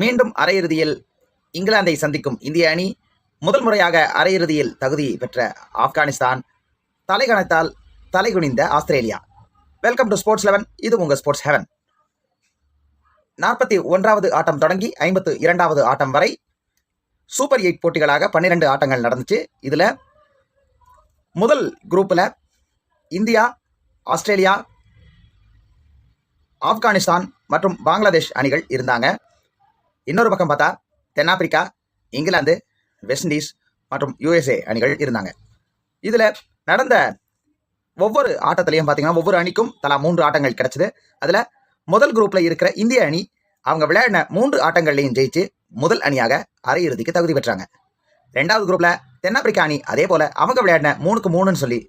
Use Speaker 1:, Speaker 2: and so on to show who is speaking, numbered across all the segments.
Speaker 1: மீண்டும் அரையிறுதியில் இங்கிலாந்தை சந்திக்கும் இந்திய அணி முதல் முறையாக அரையிறுதியில் தகுதி பெற்ற ஆப்கானிஸ்தான் தலைகணத்தால் தலைகுனிந்த Australia. Welcome to sports eleven இது உங்கள் ஸ்போர்ட்ஸ் ஹெவன் நாற்பத்தி ஒன்றாவது ஆட்டம் தொடங்கி ஐம்பத்து இரண்டாவது ஆட்டம் வரை சூப்பர் எயிட் போட்டிகளாக பன்னிரெண்டு ஆட்டங்கள் நடந்துச்சு. இதில் முதல் குரூப்பில் இந்தியா ஆஸ்திரேலியா ஆப்கானிஸ்தான் மற்றும் பங்களாதேஷ் அணிகள் இருந்தாங்க. இன்னொரு பக்கம் பார்த்தா தென்னாப்பிரிக்கா இங்கிலாந்து வெஸ்ட் இண்டீஸ் மற்றும் யுஎஸ்ஏ அணிகள் இருந்தாங்க. இதில் நடந்த ஒவ்வொரு ஆட்டத்திலையும் பார்த்தீங்கன்னா ஒவ்வொரு அணிக்கும் தலா மூன்று ஆட்டங்கள் கிடச்சிது. அதில் முதல் குரூப்பில் இருக்கிற இந்திய அணி அவங்க விளையாடின மூன்று ஆட்டங்கள்லையும் ஜெயிச்சு முதல் அணியாக அரையிறுதிக்கு தகுதி பெற்றாங்க. ரெண்டாவது குரூப்பில் தென்னாப்பிரிக்கா அணி அதே போல் அவங்க விளையாடின மூணுக்கு மூணுன்னு சொல்லி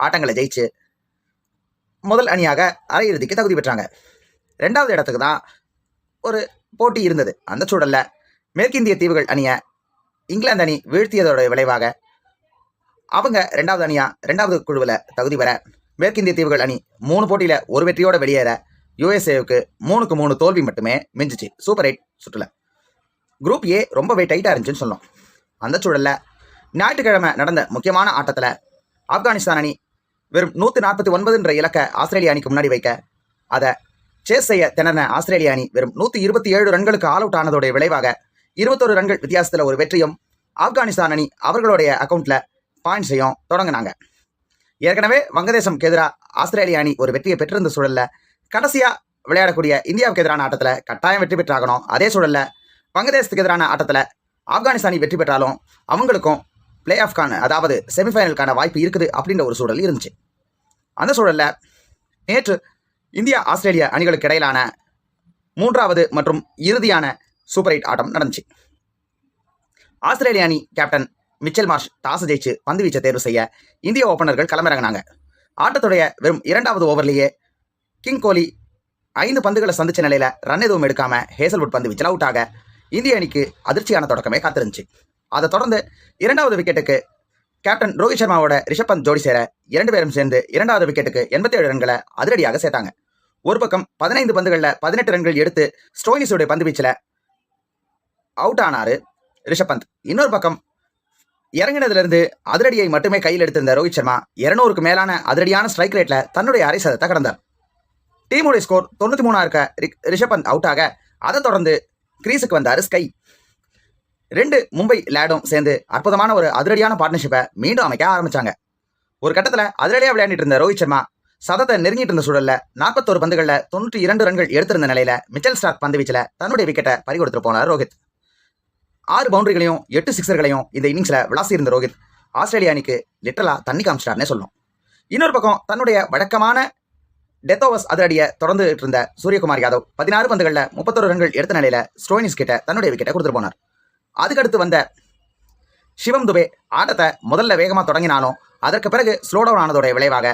Speaker 1: ஆட்டங்களை ஜெயிச்சு முதல் அணியாக அரையிறுதிக்கு தகுதி பெற்றாங்க. ரெண்டாவது இடத்துக்கு தான் ஒரு போட்டி இருந்தது. அந்த சூழல்ல மேற்கிந்திய தீவுகள் அணியை இங்கிலாந்து அணி வீழ்த்தியதோட விளைவாக அவங்க ரெண்டாவது அணியா ரெண்டாவது குழுவில் தகுதி பெற மேற்கிந்திய தீவுகள் அணி மூணு போட்டியில ஒரு வெற்றியோட வெளியேற யுஎஸ்ஏவுக்கு மூணுக்கு மூணு தோல்வி மட்டுமே மிஞ்சிச்சு. சூப்பர் எயிட் சுற்றுல. குரூப் ஏ ரொம்பவே டைட்டாக இருந்துச்சுன்னு சொன்னோம் அந்த சூழல்ல ஞாயிற்றுக்கிழமை நடந்த முக்கியமான ஆட்டத்தில் ஆப்கானிஸ்தான் அணி வெறும் நூற்றி நாற்பத்தி ஒன்பதுன்ற இலக்கை ஆஸ்திரேலிய அணிக்கு முன்னாடி வைக்க அதை சேஸ் செய்ய திணறின ஆஸ்திரேலிய அணி வெறும் நூற்றி இருபத்தி ஏழு ரன்களுக்கு ஆல் அவுட் ஆனதோடைய விளைவாக இருபத்தொரு ரன்கள் வித்தியாசத்தில் ஒரு வெற்றியும் ஆப்கானிஸ்தான் அணி அவர்களுடைய அக்கௌண்ட்ல பாயிண்ட்ஸையும் தொடங்கினாங்க. ஏற்கனவே வங்கதேசம்க்கு எதிராக ஆஸ்திரேலிய அணி ஒரு வெற்றியை பெற்றிருந்த சூழல்ல கடைசியா விளையாடக்கூடிய இந்தியாவுக்கு எதிரான ஆட்டத்தில் கட்டாயம் வெற்றி பெற்றாகணும். அதே சூழல்ல வங்கதேசத்துக்கு எதிரான ஆட்டத்தில் ஆப்கானிஸ்தானி வெற்றி பெற்றாலும் அவங்களுக்கும் பிளே ஆஃப்கான அதாவது செமிஃபைனலுக்கான வாய்ப்பு இருக்குது அப்படின்ற ஒரு சூழல் இருந்துச்சு. அந்த சூழல்ல நேற்று இந்தியா ஆஸ்திரேலிய அணிகளுக்கு இடையிலான மூன்றாவது மற்றும் இறுதியான சூப்பர் எயிட் ஆட்டம் நடந்துச்சு. ஆஸ்திரேலிய அணி கேப்டன் மிச்சல் மார்ஷ் டாஸ் ஜெயிச்சு பந்து வீச்சை தேர்வு செய்ய இந்திய ஓப்பனர்கள் களமிறங்கினாங்க. ஆட்டத்துடைய வெறும் இரண்டாவது ஓவர்லேயே கிங் கோலி ஐந்து பந்துகளை சந்திச்ச நிலையில ரன் எதுவும் எடுக்காம ஹேசல்வுட் பந்து வீச்சில் அவுட் ஆக இந்திய அணிக்கு அதிர்ச்சியான தொடக்கமே காத்திருந்துச்சு. அதை தொடர்ந்து இரண்டாவது விக்கெட்டுக்கு கேப்டன் ரோஹித் சர்மாவோட ரிஷப் பந்த் ஜோடி சேர இரண்டு பேரும் சேர்ந்து இரண்டாவது விக்கெட்டுக்கு எண்பத்தி ஏழு ரன்களை அதிரடியாக சேர்த்தாங்க. ஒரு பக்கம் பதினைந்து பந்துகளில் பதினெட்டு ரன்கள் எடுத்து ஸ்டோயினிஸுடைய பந்து வீச்சில் அவுட் ஆனாரு ரிஷப் பந்த். இன்னொரு பக்கம் இறங்கினதுலேருந்து அதிரடியை மட்டுமே கையில் எடுத்திருந்த ரோஹித் சர்மா இருநூறுக்கு மேலான அதிரடியான ஸ்ட்ரைக் ரேட்டில் தன்னுடைய அரை சதத்தை கடந்தார். டீமுடைய ஸ்கோர் தொண்ணூற்றி மூணாக இருக்க ரி- ரிஷப் பந்த் அவுட் ஆக அதை தொடர்ந்து கிரீஸுக்கு வந்தார் ஸ்கை. ரெண்டு மும்பை லேடும் சேர்ந்து அற்புதமான ஒரு அதிரடியான பார்ட்னர்ஷிப்பை மீண்டும் அமைக்க ஆரம்பிச்சாங்க. ஒரு கட்டத்தில் அதிரடியாக விளையாடிட்டு இருந்த ரோஹித் சர்மா சதத்தை நெருங்கிட்டு இருந்த சூழல்ல நாற்பத்தோரு பந்துகளில் தொண்ணூற்றி இரண்டு ரன்கள் எடுத்திருந்த நிலையில மிச்சல் ஸ்டார்க் பந்து வீச்சில் தன்னுடைய விக்கெட்டை பறி கொடுத்துட்டு போனார் ரோஹித். ஆறு பவுண்டரிகளையும் எட்டு சிக்ஸர்களையும் இந்த இன்னிங்ஸில் விளாசி இருந்த ரோஹித் ஆஸ்திரேலிய அணிக்கு லிட்டரலா தண்ணி காமிச்சிட்டார்னே சொல்லணும். இன்னொரு பக்கம் தன்னுடைய வழக்கமான டெத் ஓவர்ஸ் அதிரடியை தொடர்ந்து இருந்த சூரியகுமார் யாதவ் பதினாறு பந்துகளில் முப்பத்தொரு ரன்கள் எடுத்த நிலையில ஸ்டோனிஸ் கிட்ட தன்னுடைய விக்கெட்டை கொடுத்துட்டு போனார். அதுக்கடுத்து வந்த சிவம் துபே ஆட்டத்தை முதல்ல வேகமாக தொடங்கினாலும் அதற்கு பிறகு ஸ்லோ டவுன் ஆனதோட விளைவாக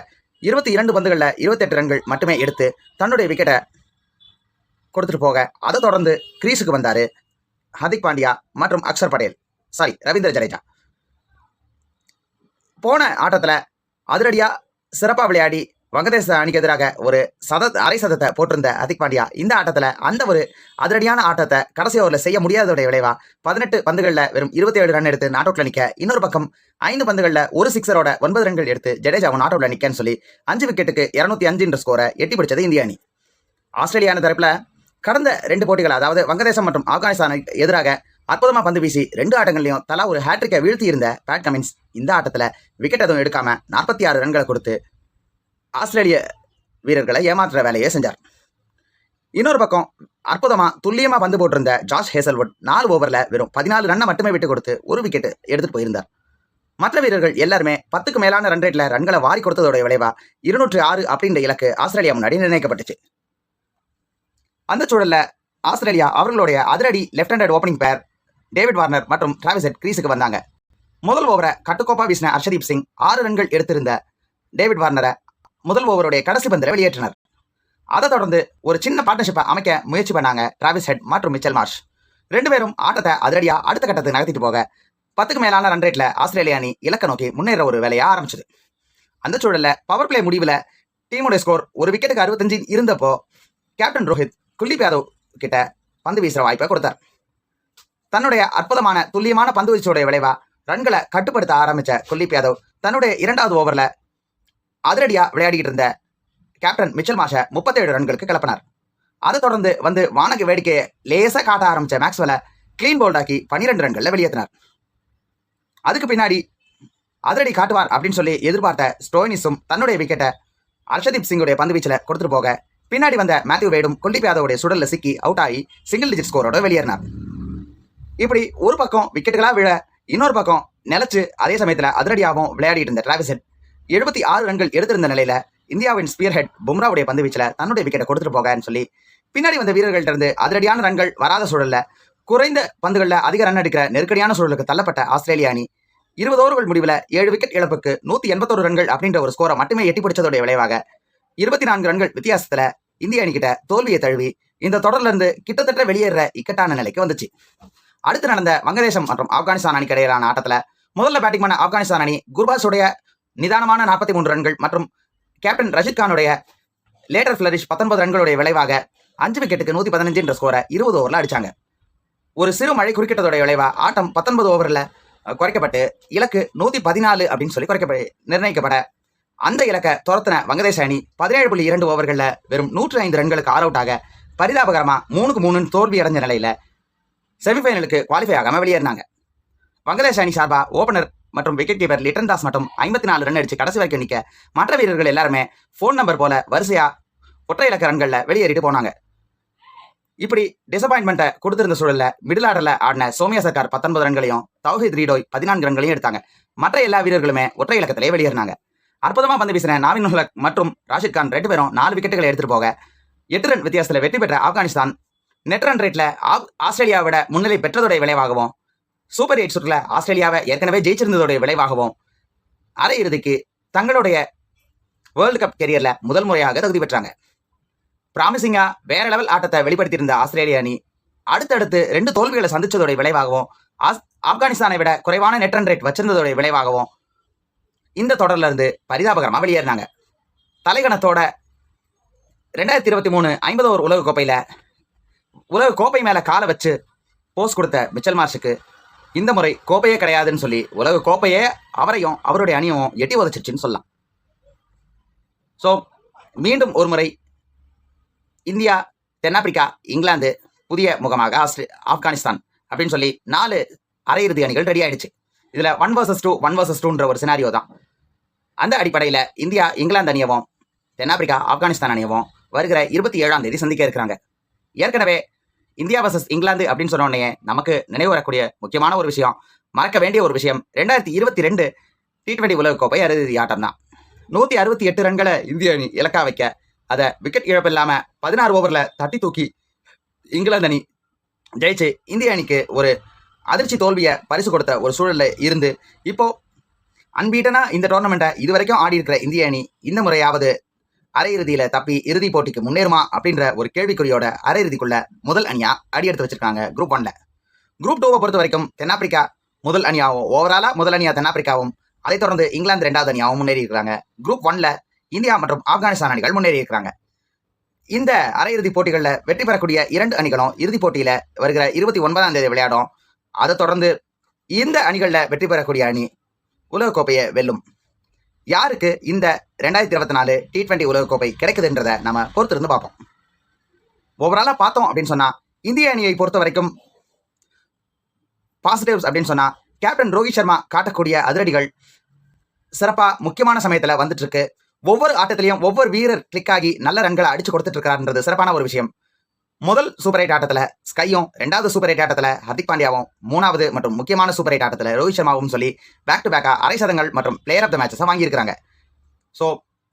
Speaker 1: இருபத்தி இரண்டு பந்துகளில் இருபத்தெட்டு ரன்கள் மட்டுமே எடுத்து தன்னுடைய விக்கெட்டை கொடுத்துட்டு போக அதை தொடர்ந்து கிரீஸுக்கு வந்தார் ஹர்திக் பாண்டியா மற்றும் அக்ஷர் படேல். சாரி ரவீந்திர ஜடேஜா. போன ஆட்டத்தில் அதிரடியாக சிறப்பாக விளையாடி வங்கதேச அணிக்கு எதிராக ஒரு சத அரை சதத்தை போட்டிருந்த அதிக் பாண்டியா இந்த ஆட்டத்தில் அந்த ஒரு அதிரடியான ஆட்டத்தை கடைசி ஓவரில் செய்ய முடியாததுடைய விளைவா பதினெட்டு பந்துகளில் வெறும் இருபத்தி ஏழு ரன் எடுத்து நாட் அவுட்ல நிற்க இன்னொரு பக்கம் ஐந்து பந்துகளில் ஒரு சிக்ஸரோட ஒன்பது ரன்கள் எடுத்து ஜடேஜாவும் நாட் அவுட்ல நிற்கன்னு சொல்லி அஞ்சு விக்கெட்டுக்கு இரநூத்தி அஞ்சு என்ற ஸ்கோரை எட்டி பிடிச்சது இந்திய அணி. ஆஸ்திரேலியான தரப்பில் கடந்த ரெண்டு போட்டிகள் அதாவது வங்கதேசம் மற்றும் ஆப்கானிஸ்தானுக்கு எதிராக அற்புதமாக பந்து வீசி ரெண்டு ஆட்டங்கள்லையும் தலா ஒரு ஹேட்ரிக்கை வீழ்த்தி இருந்த பேட் கமின்ஸ் இந்த ஆட்டத்தில் விக்கெட் எதுவும் எடுக்காம நாற்பத்தி ஆறு ரன்களை கொடுத்து ஆஸ்திரேலிய வீரர்களை ஏமாற்றுற வேலையை செஞ்சார். இன்னொரு பக்கம் அற்புதமாக துல்லியமாக பந்து போட்டிருந்த ஜார்ஜ் ஹேசல்வுட் நாலு ஓவரில் வெறும் பதினாலு ரன்னை மட்டுமே விட்டு கொடுத்து ஒரு விக்கெட் எடுத்துகிட்டு போயிருந்தார். மற்ற வீரர்கள் எல்லாருமே பத்துக்கு மேலான ரன் ரேட்டில் ரன்களை வாரி கொடுத்ததோட விளைவா இருநூற்றி ஆறு அப்படின்ற இலக்கு ஆஸ்திரேலியா முன்னாடி நிர்ணயிக்கப்பட்டுச்சு. அந்த சூழலில் ஆஸ்திரேலியா அவர்களுடைய அதிரடி left handed opening pair David Warner மற்றும் டிராவிசெட் கிரீஸுக்கு வந்தாங்க. முதல் ஓவரை கட்டுக்கோப்பா வீசின அர்ஷதீப் சிங் ஆறு ரன்கள் எடுத்திருந்த டேவிட் வார்னரை முதல் ஓவருடைய கடைசி பந்தில் வெளியேற்றினர். அதை தொடர்ந்து ஒரு சின்ன பார்ட்னர்ஷிப்பை அமைக்க முயற்சி பண்ணாங்க டிராவிஸ் ஹெட் மற்றும் மிச்சல் மார்ஷ் ரெண்டு பேரும் ஆட்டத்தை அதிரடியாக அடுத்த கட்டத்துக்கு நகர்த்திட்டு போக பத்துக்கு மேலான ரன் ரேட்ல ஆஸ்திரேலிய அணி இலக்க நோக்கி முன்னேற ஒரு வேலையாக ஆரம்பிச்சது. அந்த சூழலில் பவர் பிளே முடிவில் டீமுடைய ஸ்கோர் ஒரு விக்கெட்டுக்கு அறுபத்தஞ்சு இருந்தப்போ கேப்டன் ரோஹித் குல்தீப் யாதவ் கிட்ட பந்து வீசுகிற வாய்ப்பை கொடுத்தார். தன்னுடைய அற்புதமான துல்லியமான பந்து வீச்சோடைய விளைவா ரன்களை கட்டுப்படுத்த ஆரம்பித்த குல்தீப் யாதவ் தன்னுடைய இரண்டாவது ஓவரில் அதிரடியாக விளையாடிக்கிட்டு இருந்த கேப்டன் மிச்சல் மாஷ முப்பத்தேழு ரன்களுக்கு கிளப்பினார். அதை தொடர்ந்து வந்து வானக்கு வேடிக்கையை லேசாக காட்ட ஆரம்பிச்ச மேக்ஸ்வெல கிளீன் போல்டாக்கி பன்னிரெண்டு ரன்களில் வெளியேற்றினார். அதுக்கு பின்னாடி அதிரடி காட்டுவார் அப்படின்னு சொல்லி எதிர்பார்த்த ஸ்டோனிஸும் தன்னுடைய விக்கெட்டை அர்ஷதீப் சிங்குடைய பந்து வீச்சில் கொடுத்துட்டு போக பின்னாடி வந்த மேத்யூ வேடும் குல்தீப் யாதவுடைய சுடலில் சிக்கி அவுட் ஆகி சிங்கிள் டிஜிட் ஸ்கோரோட வெளியேறினார். இப்படி ஒரு பக்கம் விக்கெட்டுகளாக விழ இன்னொரு பக்கம் நிலைச்சு அதே சமயத்தில் அதிரடியாகவும் விளையாடிட்டு இருந்த டிராவிஸ் எழுபத்தி ஆறு ரன்கள் எடுத்திருந்த நிலையில இந்தியாவின் ஸ்பியர் ஹெட் பும்ராவுடைய பந்து வீச்சில் தன்னுடைய விக்கெட்டை கொடுத்துட்டு போகன்னு சொல்லி பின்னாடி வந்த வீரர்கள்ட்ட இருந்து அதிரடியான ரன்கள் வராத சூழல்ல குறைந்த பந்துகளில் அதிக ரன் அடிக்கிற நெருக்கடியான சூழலுக்கு தள்ளப்பட்ட ஆஸ்திரேலிய அணி இருபது ஓவர்கள் முடிவில் ஏழு விக்கெட் இழப்புக்கு நூத்தி எண்பத்தோரு ரன்கள் அப்படின்ற ஒரு ஸ்கோரை மட்டுமே எட்டி பிடிச்சதோடைய விளைவாக இருபத்தி நான்கு ரன்கள் வித்தியாசத்துல இந்திய அணிகிட்ட தோல்வியை தழுவி இந்த தொடர்ல இருந்து கிட்டத்தட்ட வெளியேற இக்கட்டான நிலைக்கு வந்துச்சு. அடுத்து நடந்த வங்கதேசம் மற்றும் ஆப்கானிஸ்தான் அணிக்கு இடையிலான ஆட்டத்துல முதல்ல பேட்டிங் பண்ண ஆப்கானிஸ்தான் அணி குர்பாஸுடைய நிதானமான நாற்பத்தி மூன்று ரன்கள் மற்றும் கேப்டன் ரஷித் கானுடைய லேட்டர் ஃபிளரிஷ் பத்தொன்பது ரன்களுடைய விளைவாக அஞ்சு விக்கெட்டுக்கு நூத்தி பதினஞ்சு என்ற ஸ்கோரை இருபது ஓவரில் அடிச்சாங்க. ஒரு சிறு மழை குறுக்கிட்டதோடைய விளைவாக ஆட்டம் பத்தொன்பது ஓவரில் குறைக்கப்பட்டு இலக்கு நூற்றி பதினாலு அப்படின்னு சொல்லி குறைக்கப்ப நிர்ணயிக்கப்பட அந்த இலக்கை துரத்தின வங்கதேச அணி பதினேழு புள்ளி இரண்டு ஓவர்களில் வெறும் நூற்று ஐந்து ரன்களுக்கு ஆல் அவுட் ஆக மூணுக்கு மூணு தோல்வி அடைஞ்ச நிலையில் செமிஃபைனலுக்கு குவாலிஃபை ஆகாமல் வெளியேறினாங்க. வங்கதேச அணி சார்பாக ஓபனர் மற்றும் விக்கெட் கீப்பர் லிட்டன் தாஸ் மட்டும் ஐம்பத்தி நாலு ரன் அடிச்சு கடைசி வரைக்கும் நிற்க மற்ற வீரர்கள் எல்லாருமே ஃபோன் நம்பர் போல வரிசையா ஒற்றை இலக்க ரன்களில் வெளியேறிட்டு போனாங்க. இப்படி டிசப்பாயின்மெண்ட்டை கொடுத்திருந்த சூழலில் மிடில் ஆர்டரில் ஆடின சோமியா சர்க்கார் பத்தொன்பது ரன்களையும் தௌஹித் ரீடோய் பதினான்கு ரன்களையும் எடுத்தாங்க. மற்ற எல்லா வீரர்களுமே ஒற்றை இலக்கத்திலே வெளியேறினாங்க. அற்புதமாக பந்து வீசின நாவின் உலக் மற்றும் ராஷித் கான் ரெண்டு பேரும் நாலு விக்கெட்டுகளை எடுத்துட்டு போக எட்டு ரன் வித்தியாசத்தில் வெற்றி பெற்ற ஆப்கானிஸ்தான் நெட் ரன் ரேட்டில் ஆஸ்திரேலியாவோட முன்னிலை பெற்றதோடைய விளைவாகவும் சூப்பர் எயிட் சுற்றுல ஆஸ்திரேலியாவை ஏற்கனவே ஜெயிச்சிருந்ததோடைய விளைவாகவும் அரையிறுதிக்கு தங்களுடைய வேர்ல்டு கப் கெரியர்ல முதல் முறையாக தகுதி பெற்றாங்க. பிராமிசிங்கா வேற லெவல் ஆட்டத்தை வெளிப்படுத்தியிருந்த ஆஸ்திரேலிய அணி அடுத்தடுத்து ரெண்டு தோல்விகளை சந்திச்சதோடைய விளைவாகவும் ஆப்கானிஸ்தானை விட குறைவான நெட் ரன் ரேட் வச்சிருந்ததோடைய விளைவாகவும் இந்த தொடர்ல இருந்து பரிதாபகரமாக வெளியேறினாங்க. தலைகணத்தோட ரெண்டாயிரத்தி இருபத்தி மூணு ஐம்பது ஓவர் உலக கோப்பையில உலக கோப்பை மேல காலை வச்சு போஸ் கொடுத்த மிச்சல் மார்ஷுக்கு இந்த முறை கோப்பையே கிடையாதுன்னு சொல்லி உலக கோப்பையே அவரையும் அவருடைய அணியும் எட்டி உதச்சிருச்சுன்னு சொல்லலாம். ஸோ மீண்டும் ஒரு முறை இந்தியா தென்னாப்பிரிக்கா இங்கிலாந்து புதிய முகமாக ஆஸ்திரே ஆப்கானிஸ்தான் அப்படின்னு சொல்லி நாலு அரையிறுதி அணிகள் ரெடி ஆயிடுச்சு. இதில் one versus two one versus டூன்ற ஒரு சினாரியோ தான். அந்த அடிப்படையில் இந்தியா இங்கிலாந்து அணியவும் தென்னாப்பிரிக்கா ஆப்கானிஸ்தான் அணியவும் வருகிற இருபத்தி ஏழாம் தேதி சந்திக்க இருக்கிறாங்க. ஏற்கனவே இந்தியா வர்சஸ் இங்கிலாந்து அப்படின்னு சொன்ன உடனே நமக்கு நினைவு வரக்கூடிய முக்கியமான ஒரு விஷயம் மறக்க வேண்டிய ஒரு விஷயம் ரெண்டாயிரத்தி இருபத்தி ரெண்டு டி டுவெண்டி உலகக்கோப்பை அறுதி ஆட்டம் தான் நூற்றி அறுபத்தி எட்டு ரன்களை இந்திய அணி இலக்கா வைக்க அதை விக்கெட் இழப்பு இல்லாமல் பதினாறு ஓவரில் தட்டி தூக்கி இங்கிலாந்து அணி ஜெயிச்சு இந்திய அணிக்கு ஒரு அதிர்ச்சி தோல்வியை பரிசு கொடுத்த ஒரு சூழலில் இருந்து இப்போது அன்பீட்டனா இந்த டோர்னமெண்ட்டை இதுவரைக்கும் ஆடி இருக்கிற இந்திய அணி இந்த முறையாவது அரையிறுதியில தப்பி இறுதி போட்டிக்கு முன்னேறுமா அப்படின்ற ஒரு கேள்விக்குறியோட அரையிறுதிக்குள்ள முதல் அணியா அடி எடுத்து வச்சிருக்காங்க குரூப் ஒன்ல குரூப் டூவை பொறுத்த வரைக்கும் தென்னாப்பிரிக்கா முதல் அணியாவும் ஓவராலா முதல் அணியா தென்னாப்பிரிக்காவும் அதைத் தொடர்ந்து இங்கிலாந்து ரெண்டாவது அணியாவும் முன்னேறி இருக்கிறாங்க. குரூப் ஒன்ல இந்தியா மற்றும் ஆப்கானிஸ்தான் அணிகள் முன்னேறி இருக்கிறாங்க. இந்த அரையிறுதி போட்டிகளில் வெற்றி பெறக்கூடிய இரண்டு அணிகளும் இறுதிப் போட்டியில் வருகிற இருபத்தி ஒன்பதாம் தேதி விளையாடும். அதை தொடர்ந்து இந்த அணிகளில் வெற்றி பெறக்கூடிய அணி உலகக்கோப்பையை வெல்லும். யாருக்கு இந்த ரெண்டாயிரத்தி இருபத்தி நாலு டி டுவெண்ட்டி உலகக்கோப்பை கிடைக்குதுன்றதை நம்ம பொறுத்திருந்து பார்ப்போம். ஓவராலாக பார்த்தோம் அப்படின்னு சொன்னால் இந்திய அணியை பொறுத்த வரைக்கும் பாசிட்டிவ்ஸ் அப்படின்னு சொன்னால் கேப்டன் ரோஹித் சர்மா காட்டக்கூடிய அதிரடிகள் சிறப்பாக முக்கியமான சமயத்தில் வந்துட்டு இருக்கு. ஒவ்வொரு ஆட்டத்திலையும் ஒவ்வொரு வீரர் கிளிக் ஆகி நல்ல ரன்களை அடிச்சு கொடுத்துட்டு இருக்காருன்றது சிறப்பான ஒரு விஷயம். முதல் சூப்பர் எயிட் ஆட்டத்தில் ஸ்கையும் ரெண்டாவது சூப்பர் எயிட் ஆட்டத்தில் ஹர்திக் பாண்டியாவும் மூணாவது மற்றும் முக்கியமான சூப்பர் எயிட் ஆட்டத்தில் ரோஹித் சர்மாவும் சொல்லி பேக் டு பேக்கா அரை சதங்கள் மற்றும் பிளேயர் ஆஃப் த மேட்சஸை வாங்கியிருக்காங்க ஸோ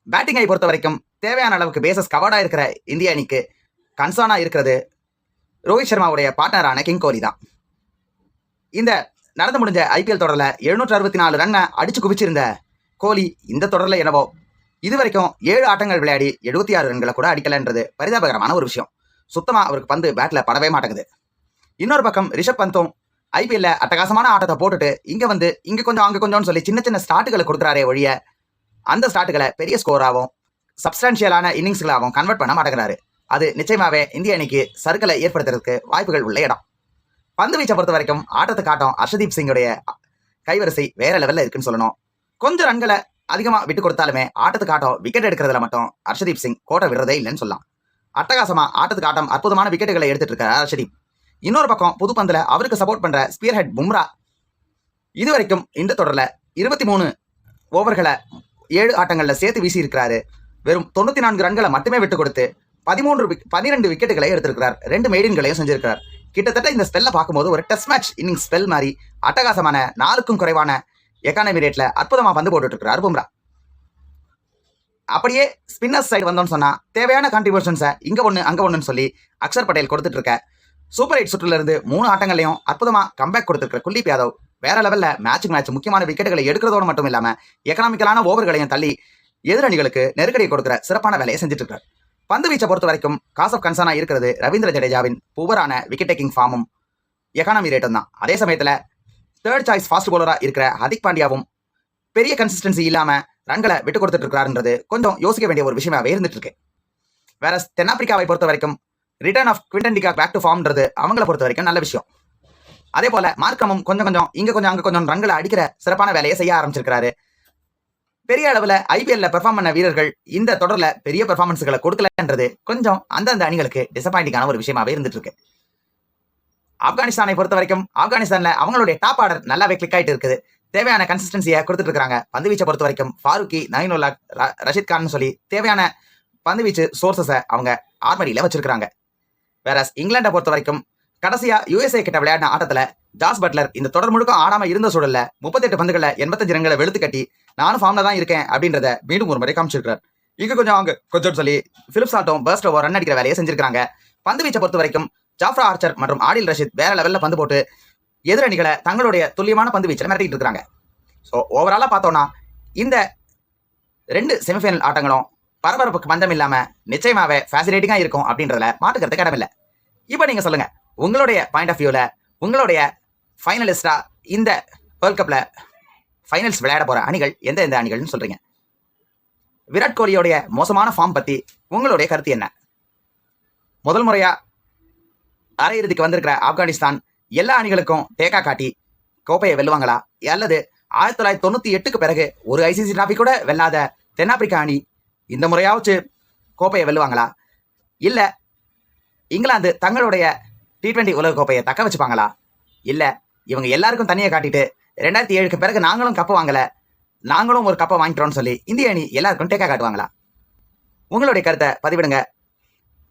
Speaker 1: பேட்டிங்கை பொறுத்த வரைக்கும் தேவையான அளவுக்கு பேசஸ் கவர்டாக இருக்கிற இந்திய அணிக்கு கன்சர்னாக இருக்கிறது ரோஹித் சர்மாவுடைய பார்ட்னரான கிங் கோலி தான். இந்த நடந்து முடிஞ்ச ஐபிஎல் தொடரில் எழுநூற்று அறுபத்தி நாலு ரன்னை அடித்து குவிச்சிருந்த கோலி இந்த தொடரில் என்னவோ இதுவரைக்கும் ஏழு ஆட்டங்கள் விளையாடி எழுபத்தி ஆறு ரன்களை கூட அடிக்கலைன்றது பரிதாபகரமான ஒரு விஷயம். சுத்தமாக அவருக்கு பந்து பேட்டில் படவே மாட்டேங்குது. இன்னொரு பக்கம் ரிஷப் பந்தும் ஐபிஎல்ல அட்டகாசமான ஆட்டத்தை போட்டுட்டு இங்கே வந்து இங்கே கொஞ்சம் அங்கே கொஞ்சம்னு சொல்லி சின்ன சின்ன ஸ்டார்ட்டுகளை கொடுக்குறாரே ஒழிய அந்த ஸ்டார்ட்டுகளை பெரிய ஸ்கோராகவும் சப்ஸ்டான்ஷியலான இன்னிங்ஸ்களாகவும் கன்வெர்ட் பண்ண மாட்டேங்கிறாரு. அது நிச்சயமாவே இந்திய அணிக்கு சர்க்கலை ஏற்படுத்துறதுக்கு வாய்ப்புகள் உள்ள இடம். பந்து வீச்சை பொறுத்த வரைக்கும் ஆட்டத்துக்கு ஆட்டம் அர்ஷதீப் சிங்குடைய கைவரிசை வேற லெவலில் இருக்குன்னு சொல்லணும். கொஞ்சம் ரன்களை அதிகமாக விட்டு கொடுத்தாலுமே ஆட்டத்துக்காட்டம் விக்கெட் எடுக்கிறதுல மட்டும் அர்ஷதீப் சிங் கோட்டை விடுறதே இல்லைன்னு சொல்லலாம். அட்டகாசமா ஆட்டத்துக்கு ஆட்டம் அற்புதமான விக்கெட்டுகளை எடுத்துட்டு இருக்கார் ஹர்ஷதீப் இன்னொரு பக்கம் புதுப்பந்துல அவருக்கு சப்போர்ட் பண்ற ஸ்பியர் ஹெட் பும்ரா. இதுவரைக்கும் இந்த தொடரில் இருபத்தி மூணு ஓவர்களை ஏழு ஆட்டங்களில் சேர்த்து வீசி இருக்கிறாரு. வெறும் தொண்ணூத்தி நான்கு ரன்களை மட்டுமே விட்டு கொடுத்து பதிமூன்று பன்னிரெண்டு விக்கெட்டுகளை எடுத்திருக்கிறார். ரெண்டு மெய்டின்களையும் செஞ்சிருக்கிறார். கிட்டத்தட்ட இந்த ஸ்பெல்ல பார்க்கும்போது ஒரு டெஸ்ட் மேட்ச் இன்னிங் ஸ்பெல் மாதிரி அட்டகாசமான நாலுக்கும் குறைவான எக்கானமி ரேட்டில் அற்புதமா பந்து போட்டுட்டு இருக்கிறார் பும்ரா. அப்படியே ஸ்பின்னர்ஸ் சைடு வந்தோம்னு சொன்னால் தேவையான கான்ட்ரிபியூஷன்ஸை இங்கே ஒன்று அங்கே ஒன்றுன்னு சொல்லி அக்ஷர் பட்டேல் கொடுத்துட்டு இருக்க சூப்பர் எயிட் சுற்றுலேருந்து மூணு ஆட்டங்களையும் அற்புதமாக கம்பேக் கொடுத்துருக்க குல்தீப் யாதவ் வேற லெவலில் மேட்சுக்கு மேட்ச் முக்கியமான விக்கெட்டுகளை எடுக்கிறதோடு மட்டும் இல்லாமல் எக்கனாமிக்கலான ஓவர்களையும் தள்ளி எதிரணிகளுக்கு நெருக்கடியை கொடுக்குற சிறப்பான வேலையை செஞ்சுட்டு இருக்காரு பந்து வீச்சை பொறுத்த வரைக்கும் காஸ் ஆஃப் இருக்கிறது ரவீந்திர ஜடேஜாவின் புவரான விக்கெட் டேக்கிங் ஃபார்மும் எக்கானமி ரேட்டும் தான். அதே சமயத்தில் தேர்ட் சாய்ஸ் ஃபாஸ்ட் போலராக இருக்கிற ஹதிக் பாண்டியாவும் பெரிய கன்சிஸ்டன்சி இல்லாமல் ரன்களை விட்டு கொடுத்துட்டு இருக்கிறாருன்றது கொஞ்சம் யோசிக்க வேண்டிய ஒரு விஷயமாவே இருந்துட்டு இருக்கு வேற தென்னாப்பிரிக்காவை பொறுத்த வரைக்கும் return of Quinton de Kock back to ஃபார்ம்ன்றது அவங்கள பொறுத்த வரைக்கும் நல்ல விஷயம். அதே போல மார்க்கமும் கொஞ்சம் கொஞ்சம் இங்க கொஞ்சம் அங்க கொஞ்சம் ரன்களை அடிக்கிற சிறப்பான வேலையை செய்ய ஆரம்பிச்சிருக்காரு பெரிய அளவுல ஐபிஎல்ல பெர்ஃபார்ம் பண்ண வீரர்கள் இந்த தொடர்ல பெரிய பெர்ஃபார்மன்ஸுகளை கொடுக்கலன்றது கொஞ்சம் அந்தந்த அணிகளுக்கு டிசப்பாயிண்டிங்கான ஒரு விஷயமாவே இருந்துட்டு இருக்கு ஆப்கானிஸ்தானை பொறுத்த வரைக்கும் ஆப்கானிஸ்தான்ல அவங்களுடைய டாப் ஆர்டர் நல்லாவே கிளிக் ஆயிட்டு இருக்குது. தேவையான கன்சிஸ்டன்சியை கொடுத்துட்டு இருக்காங்க பந்து வீச்சை பொறுத்த வரைக்கும் ஃபாரூக்கி நயினுல்லா ர- ரஷித் கான் சொல்லி தேவையான பந்து வீச்சு சோர்சஸை அவங்க ஆர்மடியில் வச்சிருக்காங்க வேற இங்கிலாண்டை பொறுத்த வரைக்கும் கடைசியா யூஎஸ்ஏ கிட்ட விளையாடின ஆட்டத்துல ஜாஸ் பட்லர் இந்த தொடர் முழுக்க ஆடாம இருந்த சூழல்ல முப்பத்தெட்டு பந்துகளில் எண்பத்தஞ்சு ரன்களை வெளுத்து கட்டி நானும் ஃபார்ம்ல தான் இருக்கேன் அப்படின்றத மீண்டும் ஒரு முறை காமிச்சிருக்கிறார். இங்க கொஞ்சம் அவங்க கொஞ்சம் சொல்லி பிலிப்ஸ் ஆட்டம் பர்ஸ்ட் ஓவர் ரன் அடிக்கிற வேலையை செஞ்சிருக்காங்க பந்து வீச்சை பொறுத்த வரைக்கும் ஜாஃப்ரா ஆர்ச்சர் மற்றும் ஆடில் ரஷித் வேற லெவல்ல பந்து போட்டு எதிரணிகளை தங்களுடைய துல்லியமான பந்து வீச்சில் மிரட்டிட்டு இருக்காங்க. ஸோ ஓவராலா பார்த்தோன்னா இந்த ரெண்டு செமிஃபைனல் ஆட்டங்களும் பரபரப்புக்கு பந்தம் இல்லாமல் நிச்சயமாகவே ஃபேசினேட்டிங்காக இருக்கும் அப்படின்றதுல மாட்டுக்கிறதுக்கு இடமில்லை இப்போ நீங்கள் சொல்லுங்க உங்களுடைய பாயிண்ட் ஆஃப் வியூவில் உங்களுடைய ஃபைனலிஸ்டா இந்த வேர்ல்ட் கப்ல ஃபைனல்ஸ் விளையாட போற அணிகள் எந்த எந்த அணிகள்னு சொல்றீங்க? விராட் கோலியோடைய மோசமான ஃபார்ம் பற்றி உங்களுடைய கருத்து என்ன? முதல் முறையா அரையிறுதிக்கு வந்திருக்கிற ஆப்கானிஸ்தான் எல்லா அணிகளுக்கும் டேக்கா காட்டி கோப்பையை வெல்லுவாங்களா? அல்லது ஆயிரத்தி தொள்ளாயிரத்தி தொண்ணூத்தி எட்டுக்கு பிறகு ஒரு ஐசிசி டிராபி கூட வெல்லாத தென்னாப்பிரிக்கா அணி இந்த முறையாவச்சு கோப்பையை வெல்லுவாங்களா? இல்ல இங்கிலாந்து தங்களுடைய டி டுவெண்டி உலக கோப்பையை தக்க வச்சுப்பாங்களா? இல்ல இவங்க எல்லாருக்கும் தனியாக காட்டிட்டு ரெண்டாயிரத்தி ஏழுக்கு பிறகு நாங்களும் கப்பு வாங்கல நாங்களும் ஒரு கப்பை வாங்கிக்கிறோம்னு சொல்லி இந்திய அணி எல்லாருக்கும் டேக்கா காட்டுவாங்களா? உங்களுடைய கருத்தை பதிவிடுங்க.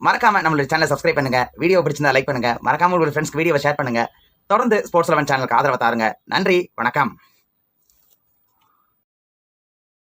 Speaker 1: மறக்காம நம்மளுடைய சேனலை சப்ஸ்கிரைப் பண்ணுங்க. வீடியோ பிடிச்சிருந்தா லைக் பண்ணுங்க. மறக்காம உங்களுடைய ஃப்ரெண்ட்ஸ்க்கு வீடியோ ஷேர் பண்ணுங்க. தொடர்ந்து ஸ்போர்ட்ஸ் லெவன் சேனலுக்கு ஆதரவு தாருங்க. நன்றி. வணக்கம்.